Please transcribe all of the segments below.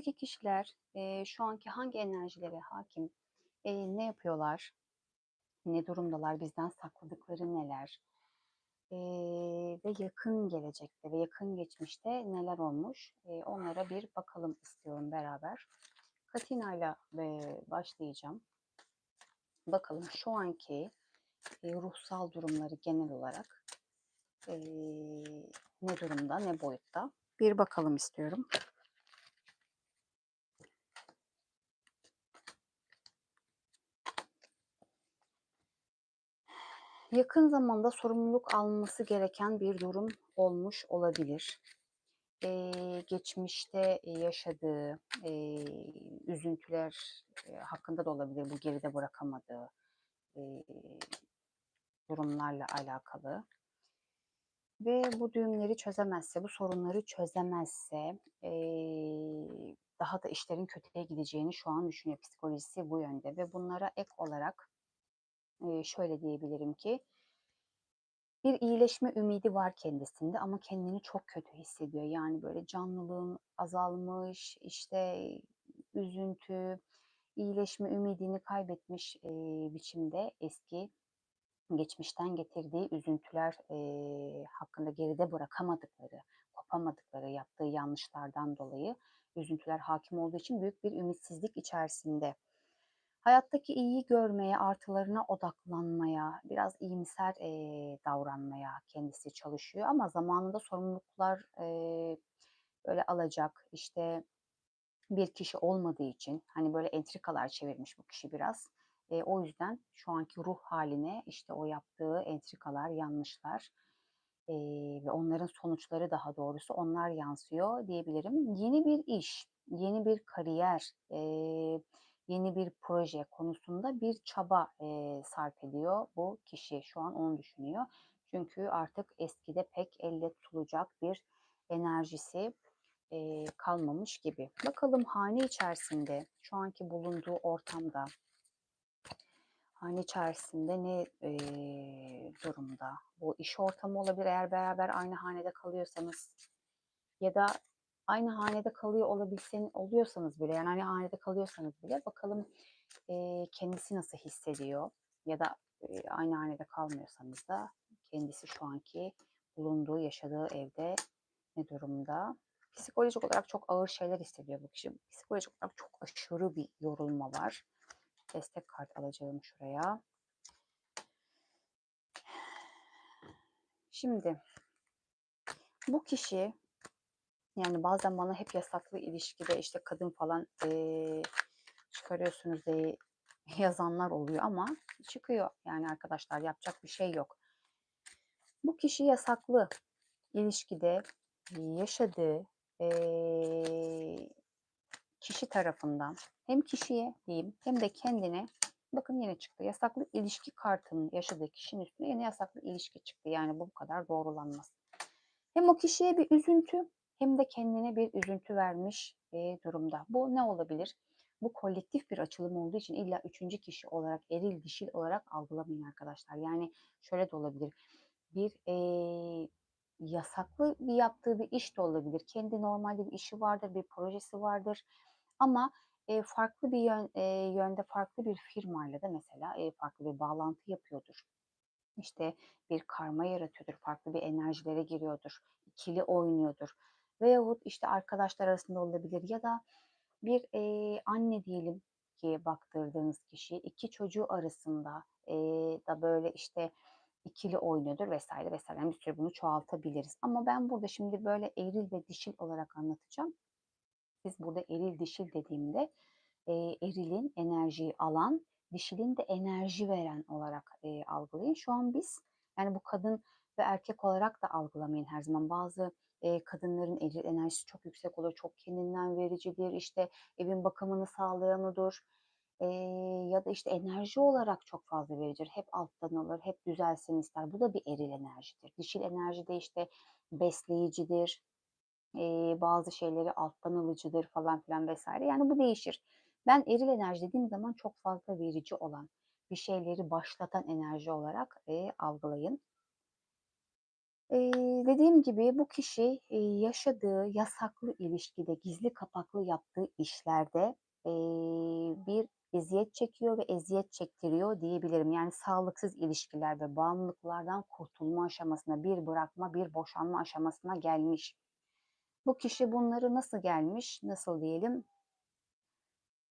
hayattaki kişiler e, şu anki hangi enerjilere hakim, e, ne yapıyorlar, ne durumdalar, bizden sakladıkları neler e, ve yakın gelecekte ve yakın geçmişte neler olmuş e, onlara bir bakalım istiyorum beraber. Katina ile başlayacağım. Bakalım şu anki e, ruhsal durumları genel olarak e, ne durumda, ne boyutta bir bakalım istiyorum. Yakın zamanda sorumluluk alması gereken bir durum olmuş olabilir. Ee, geçmişte yaşadığı e, üzüntüler e, hakkında da olabilir bu geride bırakamadığı e, durumlarla alakalı ve bu düğümleri çözemezse, bu sorunları çözemezse e, daha da işlerin kötüye gideceğini şu an düşünüyor psikolojisi bu yönde ve bunlara ek olarak şöyle diyebilirim ki bir iyileşme ümidi var kendisinde ama kendini çok kötü hissediyor. Yani böyle canlılığın azalmış, işte üzüntü, iyileşme ümidini kaybetmiş e, biçimde eski geçmişten getirdiği üzüntüler e, hakkında geride bırakamadıkları, kopamadıkları, yaptığı yanlışlardan dolayı üzüntüler hakim olduğu için büyük bir ümitsizlik içerisinde. Hayattaki iyiyi görmeye, artılarına odaklanmaya, biraz iyimser e, davranmaya kendisi çalışıyor ama zamanında sorumluluklar e, böyle alacak, işte bir kişi olmadığı için hani böyle entrikalar çevirmiş bu kişi biraz. E, o yüzden şu anki ruh haline işte o yaptığı entrikalar, yanlışlar e, ve onların sonuçları daha doğrusu onlar yansıyor diyebilirim. Yeni bir iş, yeni bir kariyer, e, yeni bir proje konusunda bir çaba e, sarf ediyor bu kişi. Şu an onu düşünüyor. Çünkü artık eskide pek elle tutulacak bir enerjisi e, kalmamış gibi. Bakalım hane içerisinde, şu anki bulunduğu ortamda hane içerisinde ne e, durumda? Bu iş ortamı olabilir eğer beraber aynı hanede kalıyorsanız ya da aynı hanede kalıyor olabilsen oluyorsanız bile yani aynı hanede kalıyorsanız bile bakalım e, kendisi nasıl hissediyor ya da e, aynı hanede kalmıyorsanız da kendisi şu anki bulunduğu yaşadığı evde ne durumda? Psikolojik olarak çok ağır şeyler hissediyor bu kişi. Psikolojik olarak çok aşırı bir yorulma var destek kart alacağım şuraya. Şimdi bu kişi yani bazen bana hep yasaklı ilişkide işte kadın falan e, çıkarıyorsunuz diye yazanlar oluyor ama çıkıyor yani arkadaşlar yapacak bir şey yok. Bu kişi yasaklı ilişkide yaşadığı e, kişi tarafından hem kişiye diyeyim hem de kendine bakın yine çıktı. Yasaklı ilişki kartının yaşadığı kişinin üstüne yine yasaklı ilişki çıktı. Yani bu kadar doğrulanmaz. Hem o kişiye bir üzüntü hem de kendine bir üzüntü vermiş e, durumda. Bu ne olabilir? Bu kolektif bir açılım olduğu için illa üçüncü kişi olarak eril dişil olarak algılamayın arkadaşlar. Yani şöyle de olabilir. Bir e, yasaklı bir yaptığı bir iş de olabilir. Kendi normalde bir işi vardır, bir projesi vardır. Ama e, farklı bir yön, e, yönde farklı bir firmayla da mesela e, farklı bir bağlantı yapıyordur. İşte bir karma yaratıyordur, farklı bir enerjilere giriyordur, ikili oynuyordur. Veyahut işte arkadaşlar arasında olabilir ya da bir e, anne diyelim ki baktırdığınız kişi iki çocuğu arasında e, da böyle işte ikili oynuyordur vesaire vesaire. Yani bir süre bunu çoğaltabiliriz. Ama ben burada şimdi böyle eril ve dişil olarak anlatacağım. Biz burada eril dişil dediğimde e, erilin enerjiyi alan, dişilin de enerji veren olarak e, algılayın. Şu an biz yani bu kadın ve erkek olarak da algılamayın her zaman. Bazı e, kadınların eril enerjisi çok yüksek olur, çok kendinden vericidir, işte evin bakımını sağlayan odur. E, ya da işte enerji olarak çok fazla vericidir. Hep alttan alır, hep düzelsin ister. Bu da bir eril enerjidir. Dişil enerji de işte besleyicidir, e, bazı şeyleri alttan alıcıdır falan filan vesaire. Yani bu değişir. Ben eril enerji dediğim zaman çok fazla verici olan, bir şeyleri başlatan enerji olarak e, algılayın. Eee, dediğim gibi bu kişi, yaşadığı yasaklı ilişkide, gizli kapaklı yaptığı işlerde, bir eziyet çekiyor ve eziyet çektiriyor diyebilirim. Yani sağlıksız ilişkiler ve bağımlılıklardan kurtulma aşamasına, bir bırakma, bir boşanma aşamasına gelmiş. Bu kişi bunları nasıl gelmiş, nasıl diyelim?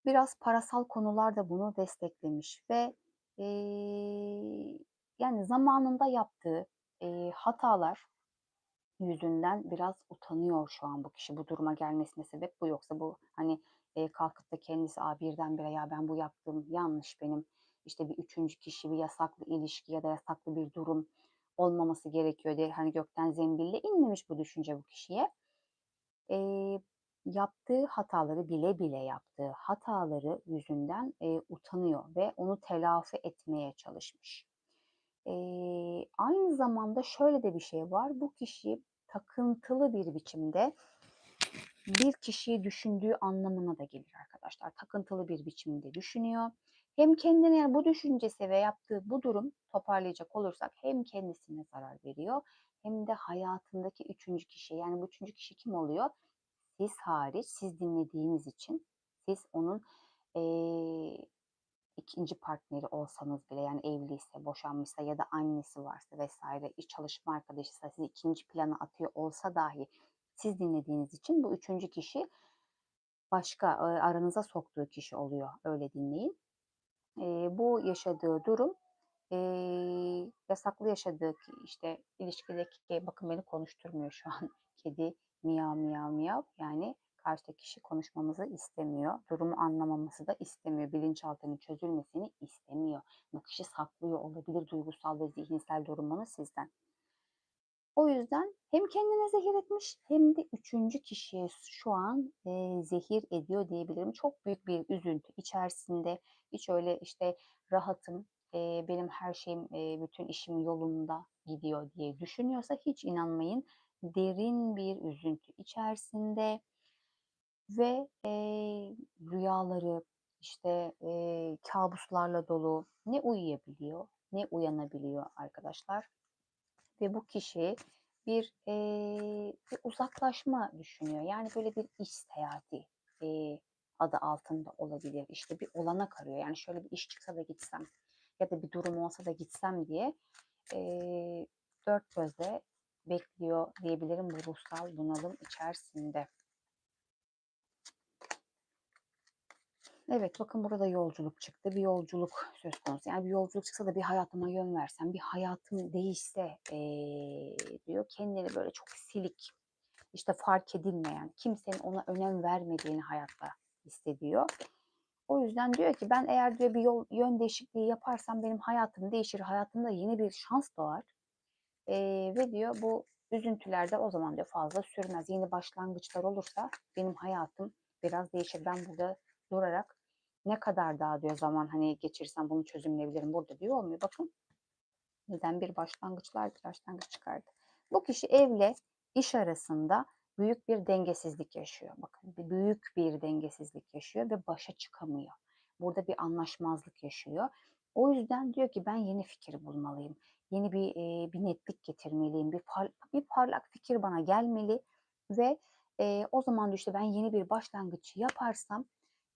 Biraz parasal konular da bunu desteklemiş ve, eee, yani zamanında yaptığı, eee, hatalar yüzünden biraz utanıyor şu an bu kişi. Bu duruma gelmesine sebep bu. Yoksa bu hani, eee, kalkıp da kendisi, "A, birdenbire ya ben bu yaptığım yanlış benim, işte bir üçüncü kişi, bir yasaklı ilişki ya da yasaklı bir durum olmaması gerekiyor." diye hani gökten zembille inmemiş bu düşünce bu kişiye. Eee, yaptığı hataları, bile bile yaptığı hataları yüzünden, eee, utanıyor ve onu telafi etmeye çalışmış. Eee, aynı zamanda şöyle de bir şey var. Bu kişi takıntılı bir biçimde bir kişiyi düşündüğü anlamına da gelir arkadaşlar. Takıntılı bir biçimde düşünüyor. Hem kendine yani bu düşüncesi ve yaptığı bu durum toparlayacak olursak hem kendisine zarar veriyor hem de hayatındaki üçüncü kişi. Yani bu üçüncü kişi kim oluyor? Siz hariç, siz dinlediğiniz için siz onun eee, ikinci partneri olsanız bile yani evliyse, boşanmışsa ya da annesi varsa vesaire, iş çalışma arkadaşıysa sizi ikinci plana atıyor olsa dahi siz dinlediğiniz için bu üçüncü kişi başka eee, aranıza soktuğu kişi oluyor. Öyle dinleyin. Eee, bu yaşadığı durum eee, yasaklı yaşadığı işte ilişkideki bakın beni konuşturmuyor şu an kedi miyav miyav miyav yani karşıdaki kişi konuşmamızı istemiyor. Durumu anlamamızı da istemiyor. Bilinçaltının çözülmesini istemiyor. Kişi saklıyor olabilir duygusal ve zihinsel durumunu sizden. O yüzden hem kendine zehir etmiş hem de üçüncü kişiye şu an e, zehir ediyor diyebilirim. Çok büyük bir üzüntü içerisinde. Hiç öyle işte rahatım, e, benim her şeyim, e, bütün işim yolunda gidiyor diye düşünüyorsa hiç inanmayın. Derin bir üzüntü içerisinde ve e, rüyaları işte e, kabuslarla dolu ne uyuyabiliyor ne uyanabiliyor arkadaşlar ve bu kişi bir, eee, bir uzaklaşma düşünüyor. Yani böyle bir iş seyahati eee, adı altında olabilir. İşte bir olanak arıyor. Yani şöyle bir iş çıksa da gitsem ya da bir durum olsa da gitsem diye eee, dört gözle bekliyor diyebilirim bu ruhsal bunalım içerisinde. Evet, bakın burada yolculuk çıktı. Bir yolculuk söz konusu. Yani bir yolculuk çıksa da bir hayatıma yön versem, bir hayatım değişse eee, diyor. Kendini böyle çok silik, işte fark edilmeyen, kimsenin ona önem vermediğini hayatta hissediyor. O yüzden diyor ki ben eğer diyor bir yol yön değişikliği yaparsam benim hayatım değişir, hayatımda yeni bir şans doğar. Eee, ve diyor bu üzüntüler de o zaman diyor fazla sürmez. Yeni başlangıçlar olursa benim hayatım biraz değişir. Ben burada durarak ne kadar daha diyor zaman hani geçirsem bunu çözümleyebilirim burada diyor olmuyor. Bakın neden bir başlangıçlar bir başlangıç çıkardı. Bu kişi evle iş arasında büyük bir dengesizlik yaşıyor. Bakın büyük bir dengesizlik yaşıyor ve başa çıkamıyor. Burada bir anlaşmazlık yaşıyor. O yüzden diyor ki ben yeni fikir bulmalıyım. Yeni bir e, bir netlik getirmeliyim. Bir, par, bir parlak fikir bana gelmeli ve e, o zaman diyor işte ben yeni bir başlangıç yaparsam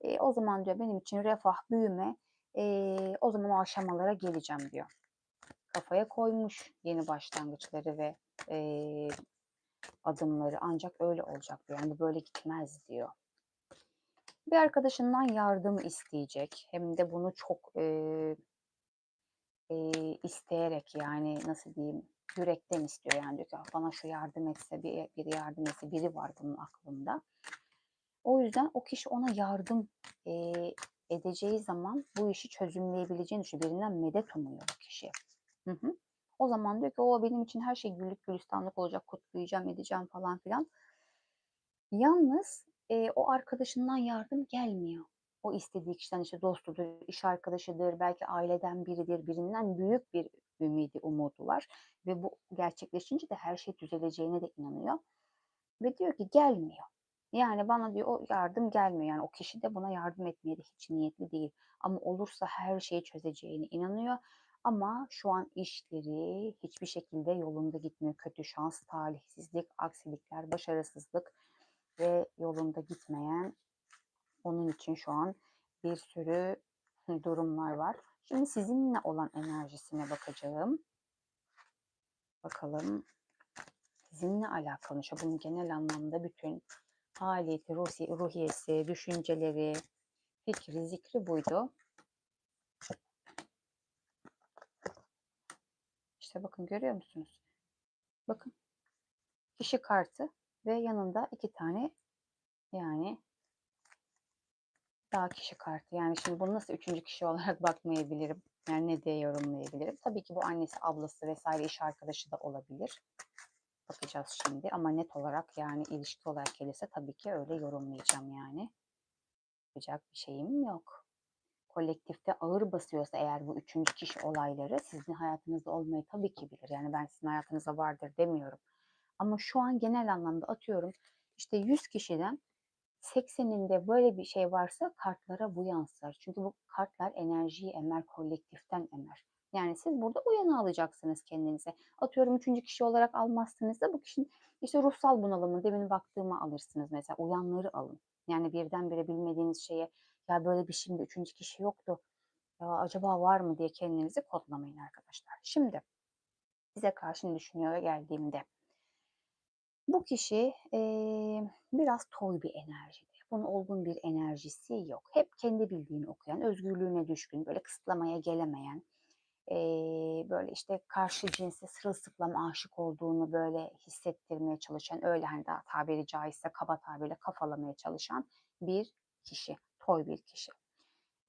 e, o zaman diyor benim için refah, büyüme e, o zaman o aşamalara geleceğim diyor. Kafaya koymuş yeni başlangıçları ve e, adımları ancak öyle olacak diyor. Yani böyle gitmez diyor. Bir arkadaşından yardım isteyecek. Hem de bunu çok e, e, isteyerek yani nasıl diyeyim yürekten istiyor. Yani diyor ki bana şu yardım etse, bir, biri yardım etse, biri var bunun aklında. O yüzden o kişi ona yardım e, edeceği zaman bu işi çözümleyebileceğini düşünüyor. Birinden medet umuyor bu kişi. Hı hı. O zaman diyor ki o benim için her şey güllük gülistanlık olacak, kutlayacağım, edeceğim falan filan. Yalnız e, o arkadaşından yardım gelmiyor. O istediği kişiden işte dostudur, iş arkadaşıdır, belki aileden biridir, birinden büyük bir ümidi, umudu var. Ve bu gerçekleşince de her şey düzeleceğine de inanıyor. Ve diyor ki gelmiyor. Yani bana diyor o yardım gelmiyor. Yani o kişi de buna yardım etmeye de hiç niyetli değil. Ama olursa her şeyi çözeceğine inanıyor. Ama şu an işleri hiçbir şekilde yolunda gitmiyor. Kötü şans, talihsizlik, aksilikler, başarısızlık ve yolunda gitmeyen onun için şu an bir sürü durumlar var. Şimdi sizinle olan enerjisine bakacağım. Bakalım sizinle alakalı. İşte bunun genel anlamda bütün haliyeti, ruhi, ruhiyesi, düşünceleri, fikri, zikri buydu. İşte bakın görüyor musunuz? Bakın kişi kartı ve yanında iki tane yani daha kişi kartı. Yani şimdi bunu nasıl üçüncü kişi olarak bakmayabilirim? Yani ne diye yorumlayabilirim? Tabii ki bu annesi, ablası vesaire iş arkadaşı da olabilir. Bakacağız şimdi ama net olarak yani ilişki olarak gelirse tabii ki öyle yorumlayacağım yani. Yapacak bir şeyim yok. Kolektifte ağır basıyorsa eğer bu üçüncü kişi olayları sizin hayatınızda olmayı tabii ki bilir. Yani ben sizin hayatınızda vardır demiyorum. Ama şu an genel anlamda atıyorum işte 100 kişiden 80'inde böyle bir şey varsa kartlara bu yansır. Çünkü bu kartlar enerjiyi emer, kolektiften emer. Yani siz burada uyanı alacaksınız kendinize. Atıyorum üçüncü kişi olarak almazsınız da bu kişinin işte ruhsal bunalımı demin baktığıma alırsınız mesela. Uyanları alın. Yani birdenbire bilmediğiniz şeye ya böyle bir şimdi üçüncü kişi yoktu. Ya acaba var mı diye kendinizi kodlamayın arkadaşlar. Şimdi size karşı düşünüyor geldiğimde bu kişi e, biraz toy bir enerjide. Bunun olgun bir enerjisi yok. Hep kendi bildiğini okuyan, özgürlüğüne düşkün, böyle kısıtlamaya gelemeyen, e, böyle işte karşı cinse sırılsıklam aşık olduğunu böyle hissettirmeye çalışan, öyle hani daha tabiri caizse kaba tabirle kafalamaya çalışan bir kişi, toy bir kişi.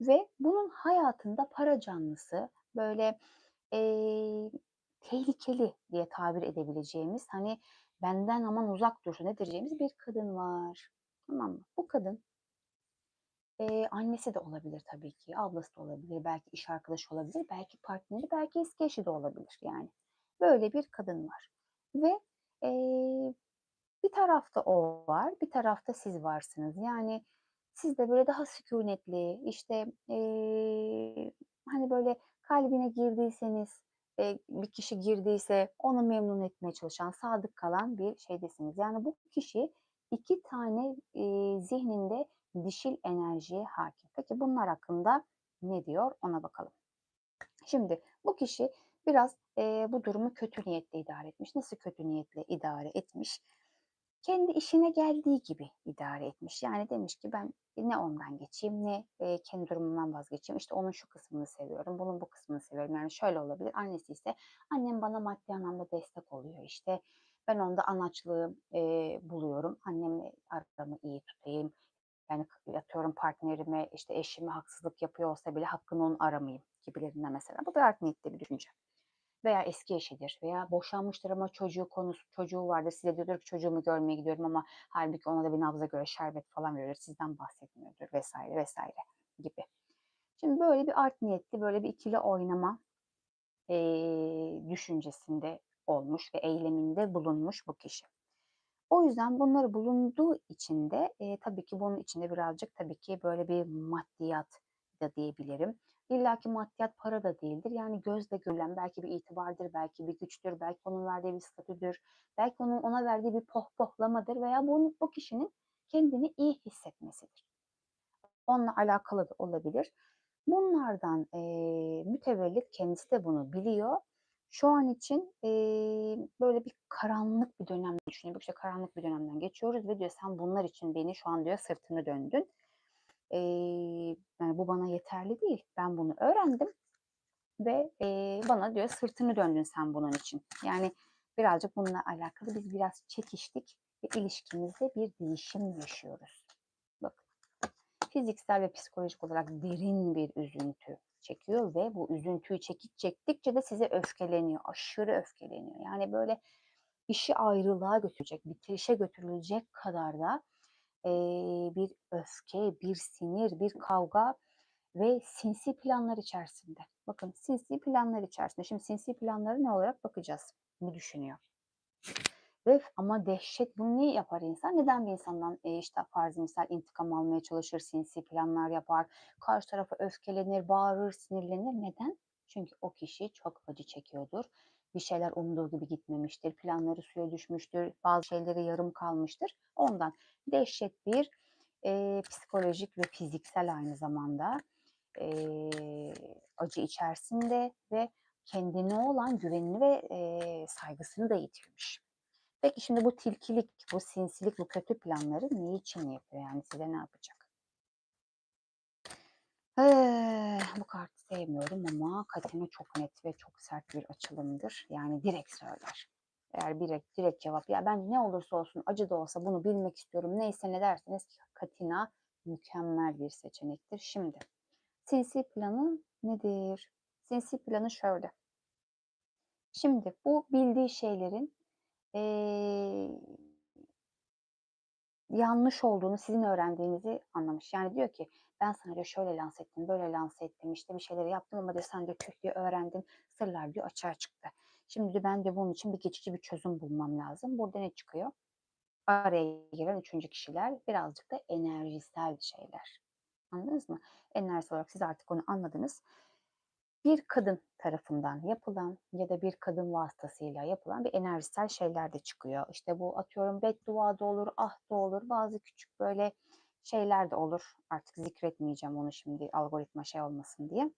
Ve bunun hayatında para canlısı, böyle e, tehlikeli diye tabir edebileceğimiz hani benden aman uzak dursun ne diyeceğimiz bir kadın var. Tamam mı? Bu kadın e, annesi de olabilir tabii ki, ablası da olabilir, belki iş arkadaşı olabilir, belki partneri, belki eski eşi de olabilir yani. Böyle bir kadın var. Ve e, bir tarafta o var, bir tarafta siz varsınız. Yani siz de böyle daha sükunetli, işte e, hani böyle kalbine girdiyseniz, e, bir kişi girdiyse onu memnun etmeye çalışan, sadık kalan bir şeydesiniz. Yani bu kişi iki tane e, zihninde dişil enerjiye hakim. Peki bunlar hakkında ne diyor ona bakalım. Şimdi bu kişi biraz e, bu durumu kötü niyetle idare etmiş. Nasıl kötü niyetle idare etmiş? Kendi işine geldiği gibi idare etmiş. Yani demiş ki ben ne ondan geçeyim ne e, kendi durumumdan vazgeçeyim. İşte onun şu kısmını seviyorum, bunun bu kısmını seviyorum. Yani şöyle olabilir. Annesi ise annem bana maddi anlamda destek oluyor. İşte ben onda anaçlığı e, buluyorum. Annemle aramı iyi tutayım. Yani atıyorum partnerime, işte eşime haksızlık yapıyor olsa bile hakkını onun aramayayım gibilerinden mesela. Bu bir art niyetli bir düşünce. Veya eski eşidir veya boşanmıştır ama çocuğu konusu çocuğu vardır. Size diyordur ki çocuğumu görmeye gidiyorum ama halbuki ona da bir nabza göre şerbet falan veriyor. Sizden bahsetmiyordur vesaire vesaire gibi. Şimdi böyle bir art niyetli böyle bir ikili oynama e, düşüncesinde olmuş ve eyleminde bulunmuş bu kişi. O yüzden bunları bulunduğu için de e, tabii ki bunun içinde birazcık tabii ki böyle bir maddiyat da diyebilirim. İlla ki maddiyat para da değildir. Yani gözle görülen belki bir itibardır, belki bir güçtür, belki onun verdiği bir statüdür, belki onun ona verdiği bir pohpohlamadır veya bu, bu kişinin kendini iyi hissetmesidir. Onunla alakalı da olabilir. Bunlardan e, mütevellit kendisi de bunu biliyor şu an için e, böyle bir karanlık bir dönem düşünüyorum. İşte karanlık bir dönemden geçiyoruz ve diyor sen bunlar için beni şu an diyor sırtını döndün. E, yani bu bana yeterli değil. Ben bunu öğrendim ve e, bana diyor sırtını döndün sen bunun için. Yani birazcık bununla alakalı biz biraz çekiştik ve ilişkimizde bir değişim yaşıyoruz. Bakın fiziksel ve psikolojik olarak derin bir üzüntü, çekiyor ve bu üzüntüyü çekip çektikçe de size öfkeleniyor. Aşırı öfkeleniyor. Yani böyle işi ayrılığa götürecek, bitirişe götürülecek kadar da e, bir öfke, bir sinir, bir kavga ve sinsi planlar içerisinde. Bakın sinsi planlar içerisinde. Şimdi sinsi planları ne olarak bakacağız? Ne düşünüyor? Ve ama dehşet bunu niye yapar insan? Neden bir insandan e, işte farz misal intikam almaya çalışır, sinsi planlar yapar, karşı tarafa öfkelenir, bağırır, sinirlenir? Neden? Çünkü o kişi çok acı çekiyordur. Bir şeyler umduğu gibi gitmemiştir. Planları suya düşmüştür. Bazı şeyleri yarım kalmıştır. Ondan dehşet bir e, psikolojik ve fiziksel aynı zamanda e, acı içerisinde ve kendine olan güvenini ve e, saygısını da yitirmiş. Peki şimdi bu tilkilik, bu sinsilik, bu kötü planları ne için yapıyor? Yani size ne yapacak? Eee, bu kartı sevmiyorum ama Katina çok net ve çok sert bir açılımdır. Yani direkt söyler. Eğer direkt, direkt cevap ya ben ne olursa olsun acı da olsa bunu bilmek istiyorum neyse ne derseniz Katina mükemmel bir seçenektir. Şimdi sinsi planı nedir? Sinsi planı şöyle. Şimdi bu bildiği şeylerin eee, yanlış olduğunu sizin öğrendiğinizi anlamış. Yani diyor ki ben sana diyor şöyle lanse ettim, böyle lanse ettim, işte bir şeyleri yaptım ama diyor sen de küt diye öğrendin, sırlar diyor açığa çıktı. Şimdi diyor ben de bunun için bir geçici bir çözüm bulmam lazım. Burada ne çıkıyor? Araya giren üçüncü kişiler birazcık da enerjisel şeyler. Anladınız mı? Enerjisel olarak siz artık onu anladınız. Bir kadın tarafından yapılan ya da bir kadın vasıtasıyla yapılan bir enerjisel şeyler de çıkıyor. İşte bu atıyorum beddua da olur, ah da olur, bazı küçük böyle şeyler de olur. Artık zikretmeyeceğim onu şimdi algoritma şey olmasın diye.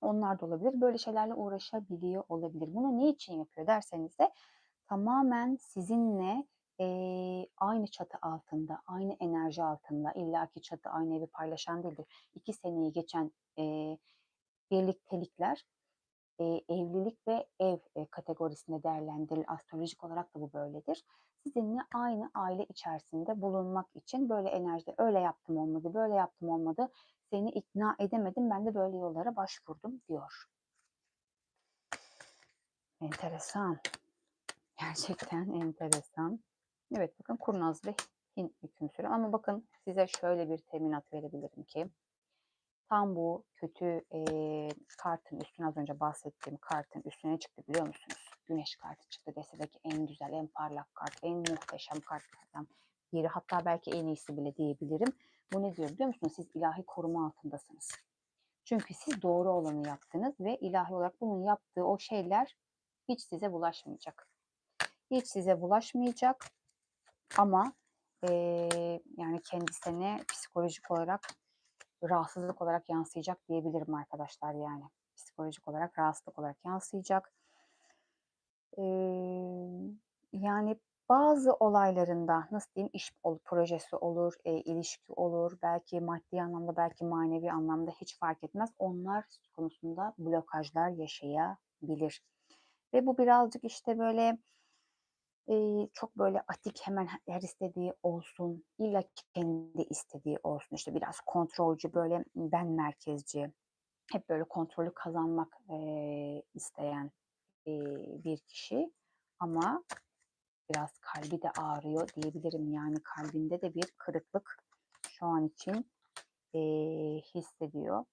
Onlar da olabilir. Böyle şeylerle uğraşabiliyor olabilir. Bunu ne için yapıyor derseniz de tamamen sizinle e, aynı çatı altında, aynı enerji altında, illaki çatı aynı evi paylaşan değildir. İki seneyi geçen e, birliktelikler e, evlilik ve ev e, kategorisinde değerlendirilir. Astrolojik olarak da bu böyledir. Sizinle aynı aile içerisinde bulunmak için böyle enerjide öyle yaptım olmadı, böyle yaptım olmadı, seni ikna edemedim, ben de böyle yollara başvurdum diyor. Enteresan. Gerçekten enteresan. Evet bakın kurnaz ve Hint hükümsürü ama bakın size şöyle bir teminat verebilirim ki tam bu kötü e, kartın üstüne az önce bahsettiğim kartın üstüne çıktı biliyor musunuz? Güneş kartı çıktı desedeki en güzel, en parlak kart, en muhteşem kartlardan biri. Hatta belki en iyisi bile diyebilirim. Bu ne diyor biliyor musunuz? Siz ilahi koruma altındasınız. Çünkü siz doğru olanı yaptınız ve ilahi olarak bunun yaptığı o şeyler hiç size bulaşmayacak. Hiç size bulaşmayacak ama e, yani kendisine psikolojik olarak rahatsızlık olarak yansıyacak diyebilirim arkadaşlar yani. Psikolojik olarak rahatsızlık olarak yansıyacak. Ee, yani bazı olaylarında nasıl diyeyim iş olur, projesi olur, e, ilişki olur, belki maddi anlamda, belki manevi anlamda hiç fark etmez. Onlar konusunda blokajlar yaşayabilir. Ve bu birazcık işte böyle e, çok böyle atik hemen her istediği olsun, illa kendi istediği olsun. İşte biraz kontrolcü, böyle ben merkezci, hep böyle kontrolü kazanmak e, isteyen e, bir kişi. Ama biraz kalbi de ağrıyor diyebilirim. Yani kalbinde de bir kırıklık şu an için e, hissediyor.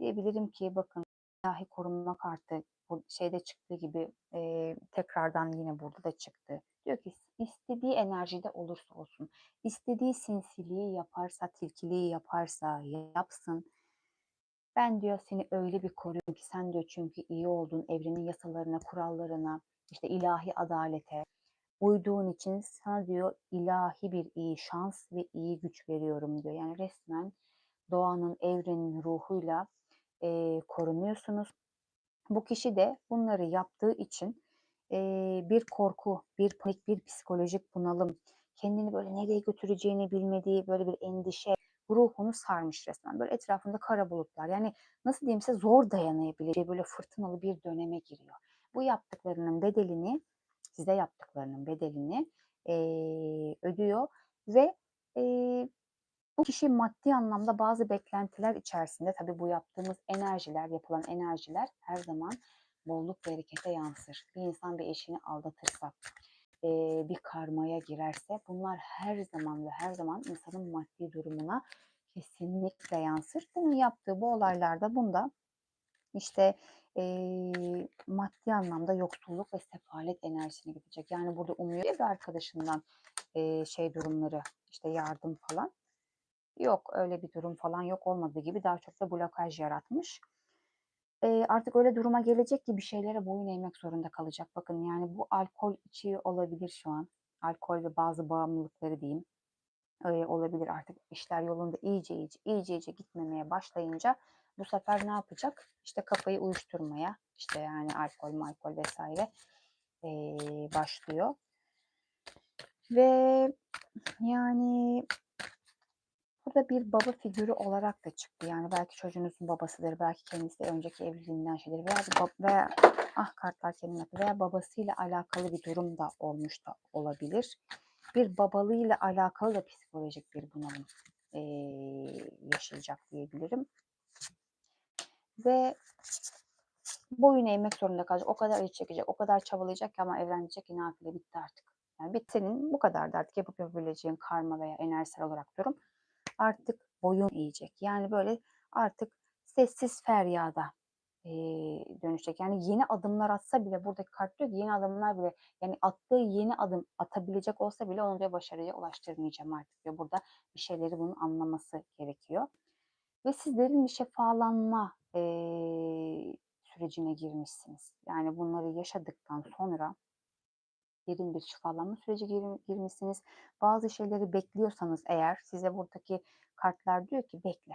Diyebilirim ki bakın ilahi korunma kartı şeyde çıktığı gibi e, tekrardan yine burada da çıktı. Diyor ki istediği enerjide olursa olsun, istediği sinsiliği yaparsa, tilkiliği yaparsa yapsın. Ben diyor seni öyle bir koruyorum ki sen diyor çünkü iyi oldun, evrenin yasalarına, kurallarına, işte ilahi adalete uyduğun için sana diyor ilahi bir iyi şans ve iyi güç veriyorum diyor. Yani resmen doğanın, evrenin ruhuyla e, korunuyorsunuz. Bu kişi de bunları yaptığı için e, bir korku, bir panik, bir psikolojik bunalım, kendini böyle nereye götüreceğini bilmediği böyle bir endişe ruhunu sarmış resmen. Böyle etrafında kara bulutlar. Yani nasıl diyeyim size zor dayanabileceği böyle fırtınalı bir döneme giriyor. Bu yaptıklarının bedelini, size yaptıklarının bedelini e, ödüyor ve e, bu kişi maddi anlamda bazı beklentiler içerisinde tabii bu yaptığımız enerjiler, yapılan enerjiler her zaman bolluk berekete yansır. Bir insan bir eşini aldatırsa, bir karmaya girerse bunlar her zaman ve her zaman insanın maddi durumuna kesinlikle yansır. Bunun yaptığı bu olaylarda bunda işte e, maddi anlamda yoksulluk ve sefalet enerjisine gidecek. Yani burada umuyor bir arkadaşından e, şey durumları işte yardım falan. Yok öyle bir durum falan yok olmadığı gibi daha çok da blokaj yaratmış. Eee, artık öyle duruma gelecek ki bir şeylere boyun eğmek zorunda kalacak. Bakın, yani, bu alkol içiyor olabilir şu an. Alkol ve bazı bağımlılıkları diyeyim, eee, olabilir. Artık işler yolunda iyice iyice, iyice iyice gitmemeye başlayınca bu sefer ne yapacak? İşte, kafayı uyuşturmaya, işte, yani, alkol malkol vs. eee, başlıyor. Ve, yani, burada bir baba figürü olarak da çıktı. Yani, belki çocuğunuzun babasıdır, belki kendisi de önceki evliliğinden şeydir veya veya ah, kartlar yaptı veya babasıyla alakalı bir durum da olmuş da olabilir. Bir babalığıyla alakalı da psikolojik bir bunalım, eee, yaşayacak diyebilirim. Ve boyun eğmek zorunda kalacak. O kadar acı çekecek, o kadar çabalayacak ki ama ki nafile bitti artık. Yani bitti senin bu kadardı artık yapıp yapabileceğin karma veya enerjisel olarak durum. Artık boyun eğecek. Yani böyle artık sessiz feryada eee, dönüşecek. Yani yeni adımlar atsa bile buradaki kart diyor ki yeni adımlar bile yani attığı yeni adım atabilecek olsa bile onu diyor başarıya ulaştırmayacağım artık diyor. Burada bir şeyleri bunun anlaması gerekiyor. Ve siz derin bir şifalanma eee, sürecine girmişsiniz. Yani bunları yaşadıktan sonra derin bir şifalanma süreci gir, girmişsiniz. Bazı şeyleri bekliyorsanız eğer size buradaki kartlar diyor ki bekle.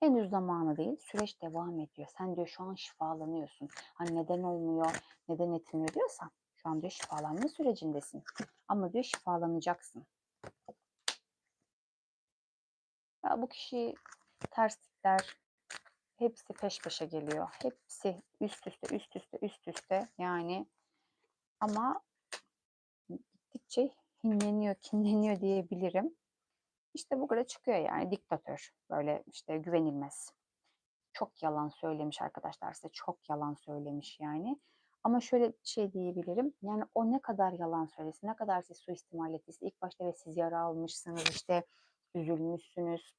Henüz zamanı değil. Süreç devam ediyor. Sen diyor şu an şifalanıyorsun. Hani neden olmuyor, neden etmiyor diyorsan şu an diyor şifalanma sürecindesin. Ama diyor şifalanacaksın. Ya bu kişi terslikler hepsi peş peşe geliyor. Hepsi üst üste üst üste üst üste yani ama gittikçe hinleniyor, kinleniyor diyebilirim. İşte bu kadar çıkıyor yani diktatör. Böyle işte güvenilmez. Çok yalan söylemiş arkadaşlar size. Çok yalan söylemiş yani. Ama şöyle şey diyebilirim. Yani o ne kadar yalan söylesin, ne kadar siz suistimal ettiyse ilk başta ve siz yara almışsınız işte üzülmüşsünüz.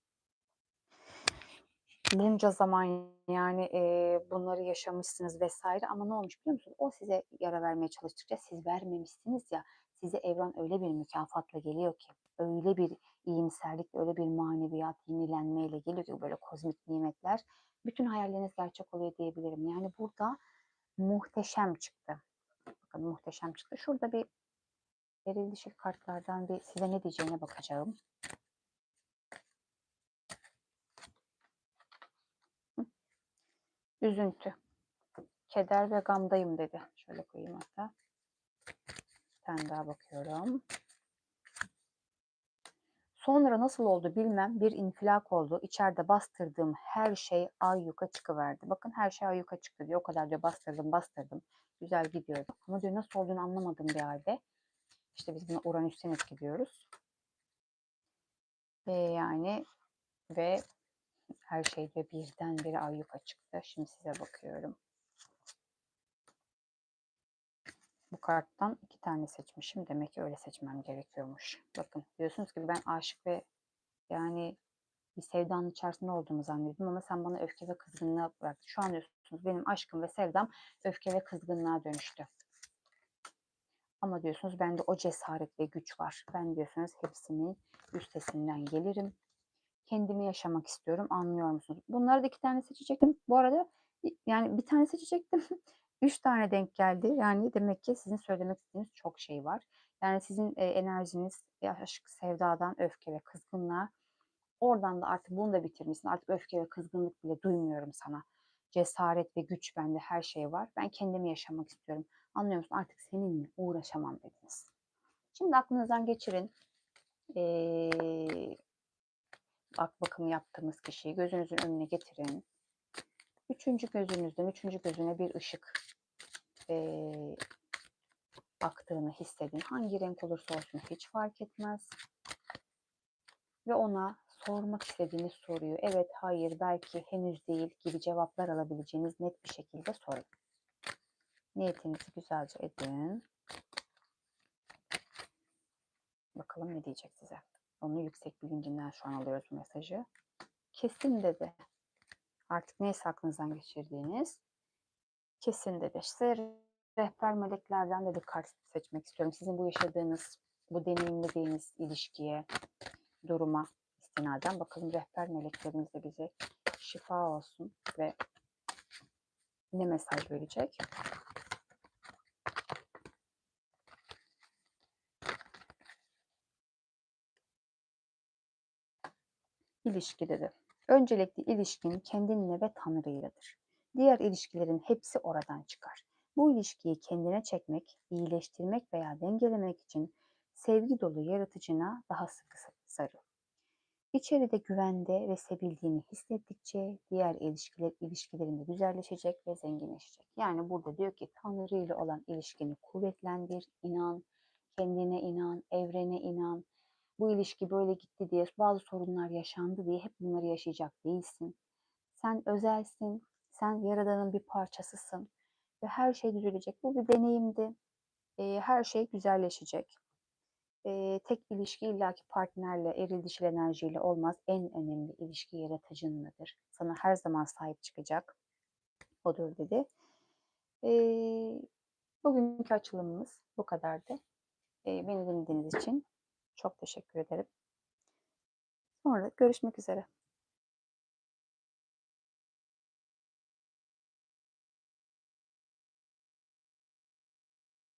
Bunca zaman yani e, bunları yaşamışsınız vesaire ama ne olmuş biliyor musunuz? O size yara vermeye çalıştıkça siz vermemişsiniz ya size evren öyle bir mükafatla geliyor ki öyle bir iyimserlik, öyle bir maneviyat, yenilenmeyle geliyor ki böyle kozmik nimetler. Bütün hayalleriniz gerçek oluyor diyebilirim. Yani burada muhteşem çıktı. Bakın muhteşem çıktı. Şurada bir eril dişil kartlardan bir size ne diyeceğine bakacağım. Üzüntü. Keder ve gamdayım dedi. Şöyle koyayım hatta. Tane daha bakıyorum. Sonra nasıl oldu bilmem bir infilak oldu. İçeride bastırdığım her şey ay yuka çıkıverdi. Bakın her şey ay yuka çıktı diyor. O kadar diyor bastırdım bastırdım. Güzel gidiyordu. Ama diyor nasıl olduğunu anlamadım bir halde. İşte biz buna Uranüs'ten etkiliyoruz. Ve yani ve her şeyde birdenbire ay yuka çıktı. Şimdi size bakıyorum. Bu karttan iki tane seçmişim. Demek ki öyle seçmem gerekiyormuş. Bakın diyorsunuz ki ben aşık ve yani bir sevdanın içerisinde olduğumu zannediyordum ama sen bana öfke ve kızgınlığa bıraktın. Şu an diyorsunuz benim aşkım ve sevdam öfke ve kızgınlığa dönüştü. Ama diyorsunuz bende o cesaret ve güç var. Ben diyorsunuz hepsinin üstesinden gelirim. Kendimi yaşamak istiyorum. Anlıyor musunuz? Bunları da iki tane seçecektim. Bu arada yani bir tane seçecektim. Üç tane denk geldi. Yani demek ki sizin söylemek istediğiniz çok şey var. Yani sizin e, enerjiniz aşk, sevdadan öfke ve kızgınlığa oradan da artık bunu da bitirmişsin. Artık öfke ve kızgınlık bile duymuyorum sana. Cesaret ve güç bende her şey var. Ben kendimi yaşamak istiyorum. Anlıyor musun? Artık seninle uğraşamam dediniz. Şimdi aklınızdan geçirin. Ee, bak bakım yaptığımız kişiyi gözünüzün önüne getirin. Üçüncü gözünüzden üçüncü gözüne bir ışık e, aktığını hissedin. Hangi renk olursa olsun hiç fark etmez. Ve ona sormak istediğiniz soruyu evet, hayır, belki, henüz değil gibi cevaplar alabileceğiniz net bir şekilde sorun. Niyetinizi güzelce edin. Bakalım ne diyecek size. Onun yüksek bilincinden şu an alıyoruz mesajı. Kesin dedi. Artık neyse aklınızdan geçirdiğiniz kesin dedi. Size rehber meleklerden de bir kart seçmek istiyorum. Sizin bu yaşadığınız, bu deneyimlediğiniz ilişkiye, duruma istinaden bakalım rehber meleklerimiz de bize şifa olsun ve Ne mesaj verecek? İlişkileri. Öncelikle ilişkin kendinle ve Tanrı'yladır. Diğer ilişkilerin hepsi oradan çıkar. Bu ilişkiyi kendine çekmek, iyileştirmek veya dengelemek için sevgi dolu yaratıcına daha sıkı sarıl. İçeride güvende ve sevildiğini hissettikçe diğer ilişkiler ilişkilerinde güzelleşecek ve zenginleşecek. Yani burada diyor ki Tanrı ile olan ilişkini kuvvetlendir, inan, kendine inan, evrene inan. Bu ilişki böyle gitti diye, bazı sorunlar yaşandı diye hep bunları yaşayacak değilsin. Sen özelsin, sen Yaradan'ın bir parçasısın ve her şey düzelecek. Bu bir deneyimdi. E, her şey güzelleşecek. E, tek ilişki illaki partnerle, eril dişil enerjiyle olmaz. En önemli ilişki yaratıcınladır. Sana her zaman sahip çıkacak. Odur dedi. E, bugünkü açılımımız bu kadardı. E, beni dinlediğiniz için çok teşekkür ederim. Sonra görüşmek üzere.